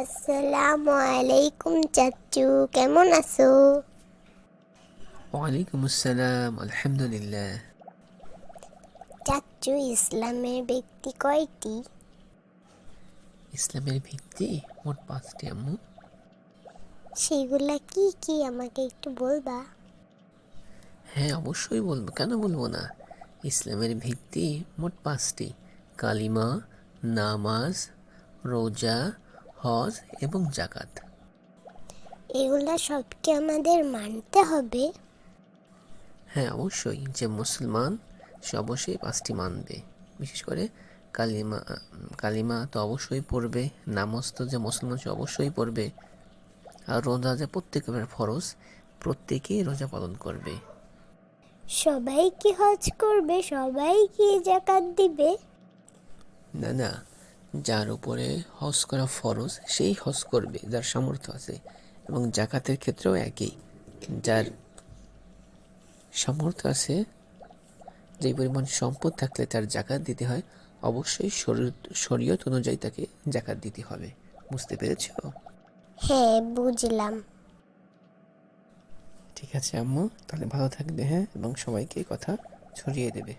আসসালামু আলাইকুম চাচু কেমন আছো? ওয়ালাইকুম আসসালাম আলহামদুলিল্লাহ। চাচু ইসলামের ব্যক্তি কয়টি? ইসলামের ভিত্তি মোট পাঁচটি আম্মু। সেগুলা কি কি আমাকে একটু বলবা? হ্যাঁ অবশ্যই বলব। কেন বলব না? ইসলামের ভিত্তি মোট পাঁচটি। কালিমা নামাজ রোজা হজ এবং জাকাত। এগুলো সবকে আমাদের মানতে হবে। হ্যাঁ অবশ্যই যে মুসলমান সে অবশ্যই পাঁচটি মানবে। বিশেষ করে কালিমা কালিমা তো অবশ্যই পড়বে নামাজ তো যে মুসলমান সে অবশ্যই পড়বে। আর রোজা যে প্রত্যেকের ফরজ প্রত্যেকেই রোজা পালন করবে। সবাই কি হজ করবে? সবাই কি জাকাত দিবে? না না যার উপরে হজ করা ফরজ সেই হজ করবে যার সামর্থ্য আছে। এবং জাকাতের ক্ষেত্রেও একই। যার সামর্থ্য আছে যে পরিমাণ সম্পদ থাকলে তার জাকাত দিতে হয় অবশ্যই শরীয়ত শরীয়ত অনুযায়ী তাকে জাকাত দিতে হবে। বুঝতে পেরেছ? হ্যাঁ বুঝলাম। ঠিক আছে আম্মু। তাহলে ভালো থাকবে হ্যাঁ? এবং সবাইকে কথা ছড়িয়ে দেবে।